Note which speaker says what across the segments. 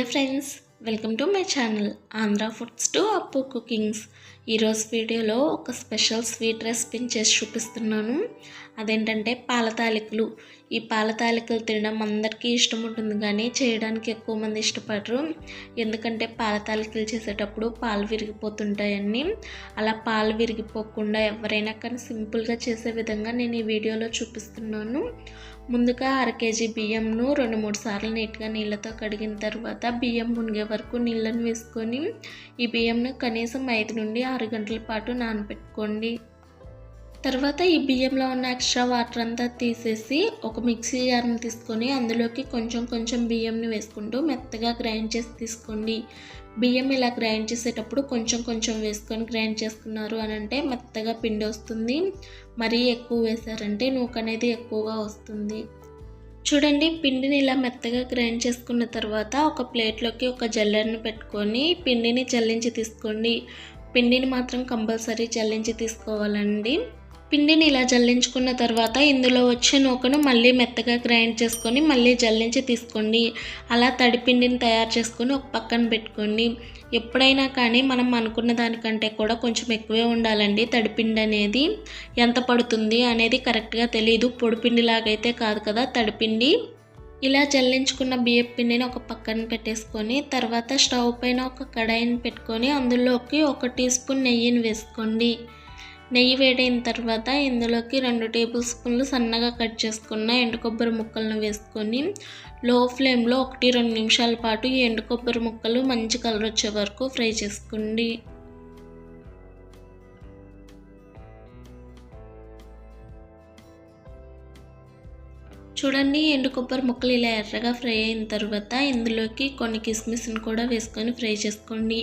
Speaker 1: hello friends welcome to my channel Andhra foods to అప్పు cookings ఈరోజు వీడియోలో ఒక స్పెషల్ స్వీట్ రెసిపీని చేసి చూపిస్తున్నాను అదేంటంటే పాల ఈ పాల తినడం అందరికీ ఇష్టం ఉంటుంది కానీ చేయడానికి ఎక్కువ మంది ఇష్టపడరు ఎందుకంటే పాల చేసేటప్పుడు పాలు విరిగిపోతుంటాయని అలా పాలు విరిగిపోకుండా ఎవరైనా కానీ సింపుల్గా చేసే విధంగా నేను ఈ వీడియోలో చూపిస్తున్నాను ముందుగా అర కేజీ బియ్యంను రెండు మూడు సార్లు నీట్గా నీళ్ళతో కడిగిన తర్వాత బియ్యం మునిగే వరకు నీళ్ళను వేసుకొని ఈ బియ్యంను కనీసం ఐదు నుండి ఆరు గంటల పాటు నానబెట్టుకోండి తర్వాత ఈ బియ్యంలో ఉన్న ఎక్స్ట్రా వాటర్ అంతా తీసేసి ఒక మిక్సీ జార్ని తీసుకొని అందులోకి కొంచెం కొంచెం బియ్యంని వేసుకుంటూ మెత్తగా గ్రైండ్ చేసి తీసుకోండి బియ్యం ఇలా గ్రైండ్ చేసేటప్పుడు కొంచెం కొంచెం వేసుకొని గ్రైండ్ చేసుకున్నారు అని అంటే మెత్తగా పిండి వస్తుంది మరీ ఎక్కువ వేసారంటే నూక అనేది ఎక్కువగా వస్తుంది చూడండి పిండిని ఇలా మెత్తగా గ్రైండ్ చేసుకున్న తర్వాత ఒక ప్లేట్లోకి ఒక జల్లెడను పెట్టుకొని పిండిని జల్లించి తీసుకోండి పిండిని మాత్రం కంపల్సరీ చల్లించి తీసుకోవాలండి పిండిని ఇలా జల్లించుకున్న తర్వాత ఇందులో వచ్చే నూకను మళ్ళీ మెత్తగా గ్రైండ్ చేసుకొని మళ్ళీ జల్లించి తీసుకోండి అలా తడిపిండిని తయారు చేసుకొని ఒక పక్కన పెట్టుకోండి ఎప్పుడైనా కానీ మనం అనుకున్న దానికంటే కూడా కొంచెం ఎక్కువే ఉండాలండి తడిపిండి అనేది ఎంత పడుతుంది అనేది కరెక్ట్గా తెలియదు పొడిపిండిలాగైతే కాదు కదా తడిపిండి ఇలా జల్లించుకున్న బియ్యం పిండిని ఒక పక్కన పెట్టేసుకొని తర్వాత స్టవ్ పైన ఒక కడాయిని పెట్టుకొని అందులోకి ఒక టీ స్పూన్ నెయ్యిని వేసుకోండి నెయ్యి వేడైన తర్వాత ఇందులోకి రెండు టేబుల్ స్పూన్లు సన్నగా కట్ చేసుకున్న ఎండు కొబ్బరి ముక్కలను వేసుకొని లో ఫ్లేమ్లో ఒకటి రెండు నిమిషాల పాటు ఈ ఎండు కొబ్బరి ముక్కలు మంచి కలర్ వచ్చే వరకు ఫ్రై చేసుకోండి చూడండి ఎండు కొబ్బరి ముక్కలు ఇలా ఎర్రగా ఫ్రై అయిన తర్వాత ఇందులోకి కొన్ని కిస్మిస్ని కూడా వేసుకొని ఫ్రై చేసుకోండి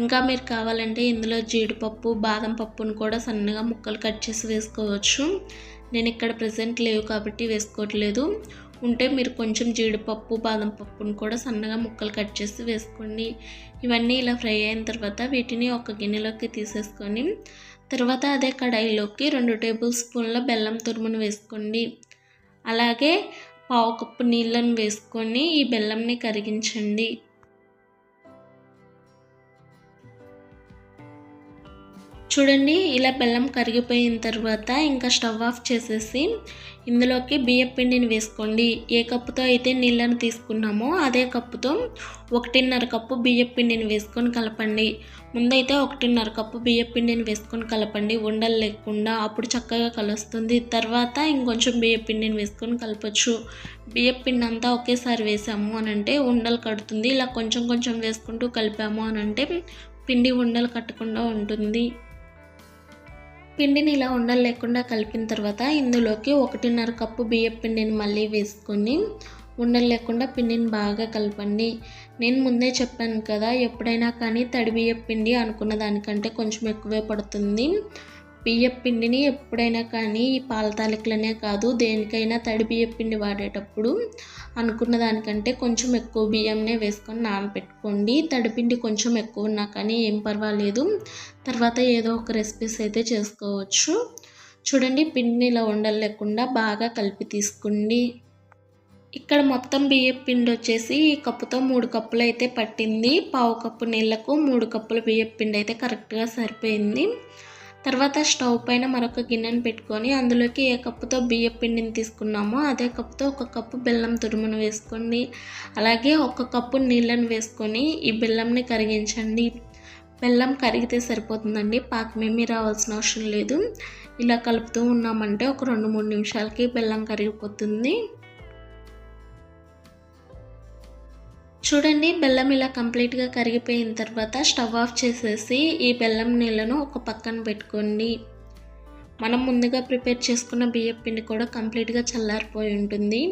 Speaker 1: ఇంకా మీరు కావాలంటే ఇందులో జీడిపప్పు బాదం పప్పును కూడా సన్నగా ముక్కలు కట్ చేసి వేసుకోవచ్చు నేను ఇక్కడ ప్రజెంట్ లేవు కాబట్టి వేసుకోవట్లేదు ఉంటే మీరు కొంచెం జీడిపప్పు బాదం పప్పును కూడా సన్నగా ముక్కలు కట్ చేసి వేసుకోండి ఇవన్నీ ఇలా ఫ్రై అయిన తర్వాత వీటిని ఒక గిన్నెలోకి తీసేసుకొని తర్వాత అదే కడాయిలోకి రెండు టేబుల్ స్పూన్ల బెల్లం తురుమును వేసుకోండి అలాగే పావు కప్పు నీళ్ళను వేసుకొని ఈ బెల్లంని కరిగించండి చూడండి ఇలా బెల్లం కరిగిపోయిన తర్వాత ఇంకా స్టవ్ ఆఫ్ చేసేసి ఇందులోకి బియ్య పిండిని వేసుకోండి ఏ కప్పుతో అయితే నీళ్ళను తీసుకున్నామో అదే కప్పుతో ఒకటిన్నర కప్పు బియ్య పిండిని వేసుకొని కలపండి ముందైతే ఒకటిన్నర కప్పు బియ్య పిండిని వేసుకొని కలపండి ఉండలు లేకుండా అప్పుడు చక్కగా కలుస్తుంది తర్వాత ఇంకొంచెం బియ్య పిండిని వేసుకొని కలపచ్చు బియ్య పిండి అంతా ఒకేసారి వేసాము అని అంటే ఉండలు కడుతుంది ఇలా కొంచెం కొంచెం వేసుకుంటూ కలిపాము అని అంటే పిండి ఉండలు కట్టకుండా ఉంటుంది పిండిని ఇలా ఉండలు లేకుండా కలిపిన తర్వాత ఇందులోకి ఒకటిన్నర కప్పు బియ్యం పిండిని మళ్ళీ వేసుకొని ఉండలు లేకుండా పిండిని బాగా కలపండి నేను ముందే చెప్పాను కదా ఎప్పుడైనా కానీ తడి బియ్యం పిండి అనుకున్న దానికంటే కొంచెం ఎక్కువే పడుతుంది బియ్యపిండిని పిండిని ఎప్పుడైనా కానీ ఈ పాల తాలికలనే కాదు దేనికైనా తడి బియ్యపిండి పిండి వాడేటప్పుడు అనుకున్న దానికంటే కొంచెం ఎక్కువ బియ్యంనే వేసుకొని నానబెట్టుకోండి తడిపిండి కొంచెం ఎక్కువ ఉన్నా కానీ ఏం పర్వాలేదు తర్వాత ఏదో ఒక రెసిపీస్ అయితే చేసుకోవచ్చు చూడండి పిండిని ఇలా ఉండలు లేకుండా బాగా కలిపి తీసుకోండి ఇక్కడ మొత్తం బియ్యపిండి పిండి వచ్చేసి ఈ కప్పుతో మూడు కప్పులు అయితే పట్టింది పావు కప్పు నీళ్ళకు మూడు కప్పుల బియ్యపిండి పిండి అయితే కరెక్ట్గా సరిపోయింది తర్వాత స్టవ్ పైన మరొక గిన్నెను పెట్టుకొని అందులోకి ఏ కప్పుతో బియ్యం పిండిని తీసుకున్నామో అదే కప్పుతో ఒక కప్పు బెల్లం తురుమును వేసుకోండి అలాగే ఒక కప్పు నీళ్ళను వేసుకొని ఈ బెల్లంని కరిగించండి బెల్లం కరిగితే సరిపోతుందండి పాకమేమీ రావాల్సిన అవసరం లేదు ఇలా కలుపుతూ ఉన్నామంటే ఒక రెండు మూడు నిమిషాలకి బెల్లం కరిగిపోతుంది చూడండి బెల్లం ఇలా కంప్లీట్గా కరిగిపోయిన తర్వాత స్టవ్ ఆఫ్ చేసేసి ఈ బెల్లం నీళ్ళను ఒక పక్కన పెట్టుకోండి మనం ముందుగా ప్రిపేర్ చేసుకున్న బియ్యం పిండి కూడా కంప్లీట్గా చల్లారిపోయి ఉంటుంది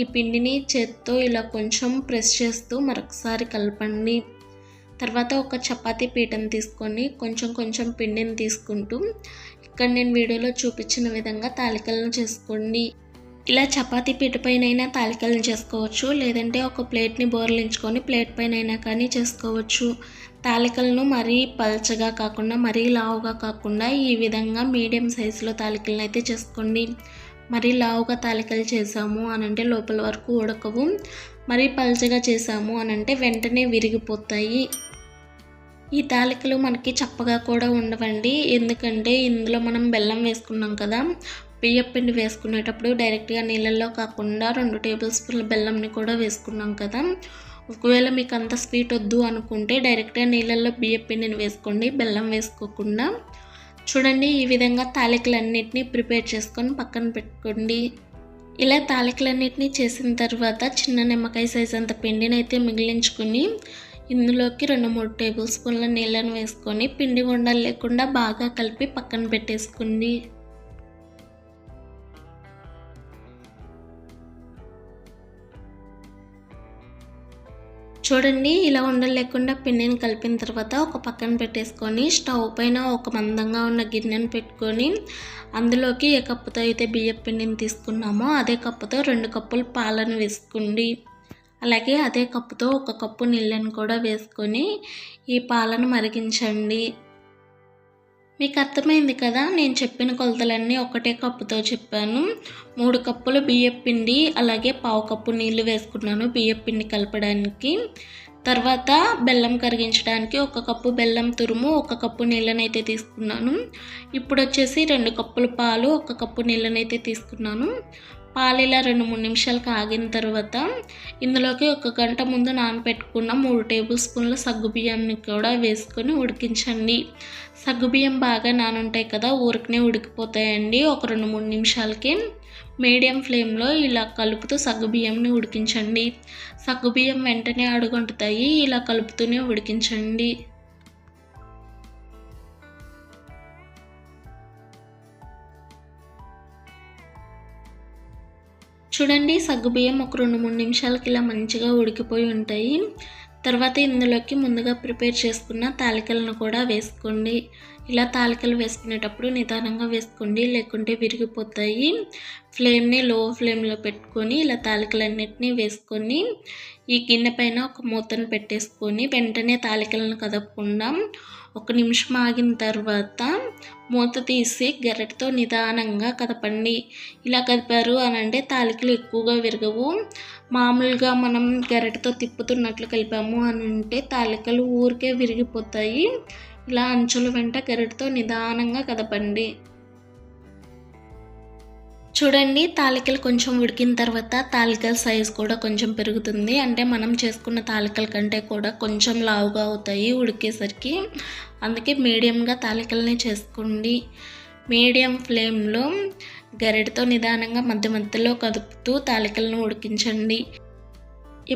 Speaker 1: ఈ పిండిని చేత్తో ఇలా కొంచెం ప్రెస్ చేస్తూ మరొకసారి కలపండి తర్వాత ఒక చపాతీ పీటను తీసుకొని కొంచెం కొంచెం పిండిని తీసుకుంటూ ఇక్కడ నేను వీడియోలో చూపించిన విధంగా తాలికలను చేసుకోండి ఇలా చపాతీ పీట పైనైనా తాలికలను చేసుకోవచ్చు లేదంటే ఒక ప్లేట్ని బోర్లించుకొని ప్లేట్ పైనైనా కానీ చేసుకోవచ్చు తాలికలను మరీ పల్చగా కాకుండా మరీ లావుగా కాకుండా ఈ విధంగా మీడియం సైజులో తాలికలను అయితే చేసుకోండి మరీ లావుగా తాలికలు చేసాము అనంటే లోపల వరకు ఉడకవు మరీ పల్చగా చేసాము అనంటే వెంటనే విరిగిపోతాయి ఈ తాలికలు మనకి చప్పగా కూడా ఉండవండి ఎందుకంటే ఇందులో మనం బెల్లం వేసుకున్నాం కదా బియ్యపిండి వేసుకునేటప్పుడు డైరెక్ట్గా నీళ్ళల్లో కాకుండా రెండు టేబుల్ స్పూన్ల బెల్లంని కూడా వేసుకున్నాం కదా ఒకవేళ మీకు అంత స్వీట్ వద్దు అనుకుంటే డైరెక్ట్గా నీళ్ళల్లో బియ్యపిండిని వేసుకోండి బెల్లం వేసుకోకుండా చూడండి ఈ విధంగా తాలికలన్నిటిని ప్రిపేర్ చేసుకొని పక్కన పెట్టుకోండి ఇలా తాలికలన్నిటినీ చేసిన తర్వాత చిన్న నిమ్మకాయ సైజ్ అంత పిండిని అయితే మిగిలించుకుని ఇందులోకి రెండు మూడు టేబుల్ స్పూన్ల నీళ్ళను వేసుకొని పిండి ఉండలు లేకుండా బాగా కలిపి పక్కన పెట్టేసుకుంది చూడండి ఇలా ఉండలు లేకుండా పిండిని కలిపిన తర్వాత ఒక పక్కన పెట్టేసుకొని స్టవ్ పైన ఒక మందంగా ఉన్న గిన్నెను పెట్టుకొని అందులోకి ఏ కప్పుతో అయితే బియ్యం పిండిని తీసుకున్నామో అదే కప్పుతో రెండు కప్పులు పాలను వేసుకోండి అలాగే అదే కప్పుతో ఒక కప్పు నీళ్ళను కూడా వేసుకొని ఈ పాలను మరిగించండి మీకు అర్థమైంది కదా నేను చెప్పిన కొలతలన్నీ ఒకటే కప్పుతో చెప్పాను మూడు కప్పులు బియ్యం పిండి అలాగే పావు కప్పు నీళ్ళు వేసుకున్నాను బియ్యం పిండి కలపడానికి తర్వాత బెల్లం కరిగించడానికి ఒక కప్పు బెల్లం తురుము ఒక కప్పు నీళ్ళనైతే తీసుకున్నాను ఇప్పుడు వచ్చేసి రెండు కప్పుల పాలు ఒక కప్పు నీళ్ళనైతే తీసుకున్నాను పాలేలా రెండు మూడు నిమిషాలు కాగిన తర్వాత ఇందులోకి ఒక గంట ముందు నానబెట్టుకున్న మూడు టేబుల్ స్పూన్ల సగ్గుబియ్యాన్ని కూడా వేసుకొని ఉడికించండి సగ్గుబియ్యం బాగా నానుంటాయి కదా ఊరికనే ఉడికిపోతాయండి ఒక రెండు మూడు నిమిషాలకి మీడియం ఫ్లేమ్లో ఇలా కలుపుతూ సగ్గుబియ్యంని ఉడికించండి సగ్గుబియ్యం వెంటనే అడుగుంటుతాయి ఇలా కలుపుతూనే ఉడికించండి చూడండి సగ్గుబియ్యం ఒక రెండు మూడు నిమిషాలకి ఇలా మంచిగా ఉడికిపోయి ఉంటాయి తర్వాత ఇందులోకి ముందుగా ప్రిపేర్ చేసుకున్న తాలికలను కూడా వేసుకోండి ఇలా తాలికలు వేసుకునేటప్పుడు నిదానంగా వేసుకోండి లేకుంటే విరిగిపోతాయి ఫ్లేమ్ని లో ఫ్లేమ్లో పెట్టుకొని ఇలా తాలికలన్నిటినీ వేసుకొని ఈ గిన్నె పైన ఒక మూతను పెట్టేసుకొని వెంటనే తాలికలను కదపకుండా ఒక నిమిషం ఆగిన తర్వాత మూత తీసి గరెటతో నిదానంగా కదపండి ఇలా కదిపారు అని అంటే తాలికలు ఎక్కువగా విరగవు మామూలుగా మనం గరెటతో తిప్పుతున్నట్లు కలిపాము అని అంటే తాలికలు ఊరికే విరిగిపోతాయి ఇలా అంచుల వెంట గరెటతో నిదానంగా కదపండి చూడండి తాలికలు కొంచెం ఉడికిన తర్వాత తాలికల సైజ్ కూడా కొంచెం పెరుగుతుంది అంటే మనం చేసుకున్న తాలికల కంటే కూడా కొంచెం లావుగా అవుతాయి ఉడికేసరికి అందుకే మీడియంగా తాలికల్ని చేసుకోండి మీడియం ఫ్లేమ్లో గరిటతో నిదానంగా మధ్య మధ్యలో కదుపుతూ తాలికలను ఉడికించండి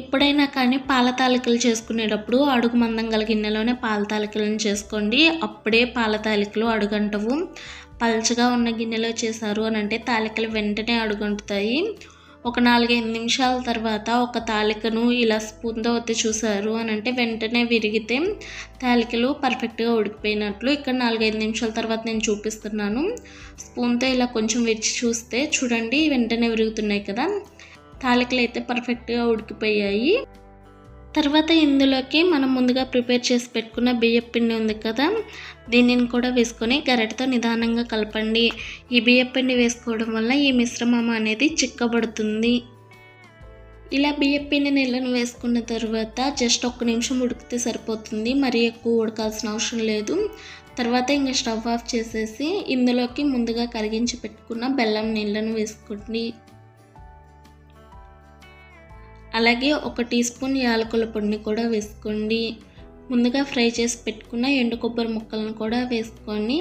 Speaker 1: ఎప్పుడైనా కానీ పాల తాలికలు చేసుకునేటప్పుడు అడుగు మందం గల గిన్నెలోనే పాల తాలికలను చేసుకోండి అప్పుడే పాల తాలికలు అడుగంటవు పలచగా ఉన్న గిన్నెలో చేశారు అని అంటే తాలికలు వెంటనే అడుగుంటుతాయి ఒక నాలుగైదు నిమిషాల తర్వాత ఒక తాలికను ఇలా స్పూన్తో వచ్చి చూశారు అని అంటే వెంటనే విరిగితే తాలికలు పర్ఫెక్ట్గా ఉడికిపోయినట్లు ఇక్కడ నాలుగైదు నిమిషాల తర్వాత నేను చూపిస్తున్నాను స్పూన్తో ఇలా కొంచెం విరిచి చూస్తే చూడండి వెంటనే విరుగుతున్నాయి కదా తాలికలు అయితే పర్ఫెక్ట్గా ఉడికిపోయాయి తర్వాత ఇందులోకి మనం ముందుగా ప్రిపేర్ చేసి పెట్టుకున్న బియ్యపిండి పిండి ఉంది కదా దీనిని కూడా వేసుకొని గరటతో నిదానంగా కలపండి ఈ బియ్యపిండి పిండి వేసుకోవడం వల్ల ఈ మిశ్రమం అనేది చిక్కబడుతుంది ఇలా బియ్యపిండి పిండి నీళ్ళను వేసుకున్న తర్వాత జస్ట్ ఒక్క నిమిషం ఉడికితే సరిపోతుంది మరీ ఎక్కువ ఉడకాల్సిన అవసరం లేదు తర్వాత ఇంకా స్టవ్ ఆఫ్ చేసేసి ఇందులోకి ముందుగా కరిగించి పెట్టుకున్న బెల్లం నీళ్ళను వేసుకోండి అలాగే ఒక టీ స్పూన్ యాలకుల పొడిని కూడా వేసుకోండి ముందుగా ఫ్రై చేసి పెట్టుకున్న ఎండు కొబ్బరి ముక్కలను కూడా వేసుకొని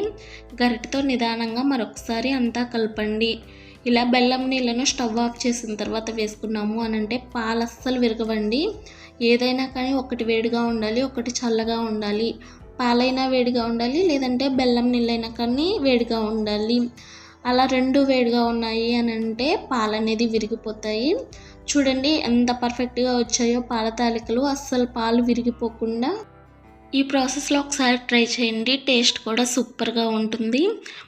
Speaker 1: గరిటతో నిదానంగా మరొకసారి అంతా కలపండి ఇలా బెల్లం నీళ్ళను స్టవ్ ఆఫ్ చేసిన తర్వాత వేసుకున్నాము అని అంటే పాలు అస్సలు విరగవండి ఏదైనా కానీ ఒకటి వేడిగా ఉండాలి ఒకటి చల్లగా ఉండాలి పాలైనా వేడిగా ఉండాలి లేదంటే బెల్లం నీళ్ళైనా కానీ వేడిగా ఉండాలి అలా రెండు వేడిగా ఉన్నాయి అని అంటే పాలు అనేది విరిగిపోతాయి చూడండి ఎంత పర్ఫెక్ట్గా వచ్చాయో పాల తాలికలు అస్సలు పాలు విరిగిపోకుండా ఈ ప్రాసెస్లో ఒకసారి ట్రై చేయండి టేస్ట్ కూడా సూపర్గా ఉంటుంది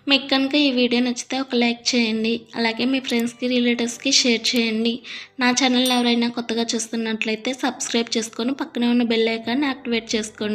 Speaker 1: మీకు కనుక ఈ వీడియో నచ్చితే ఒక లైక్ చేయండి అలాగే మీ ఫ్రెండ్స్కి రిలేటివ్స్కి షేర్ చేయండి నా ఛానల్ ఎవరైనా కొత్తగా చూస్తున్నట్లయితే సబ్స్క్రైబ్ చేసుకొని పక్కనే ఉన్న బెల్ ఐకాన్ యాక్టివేట్ చేసుకోండి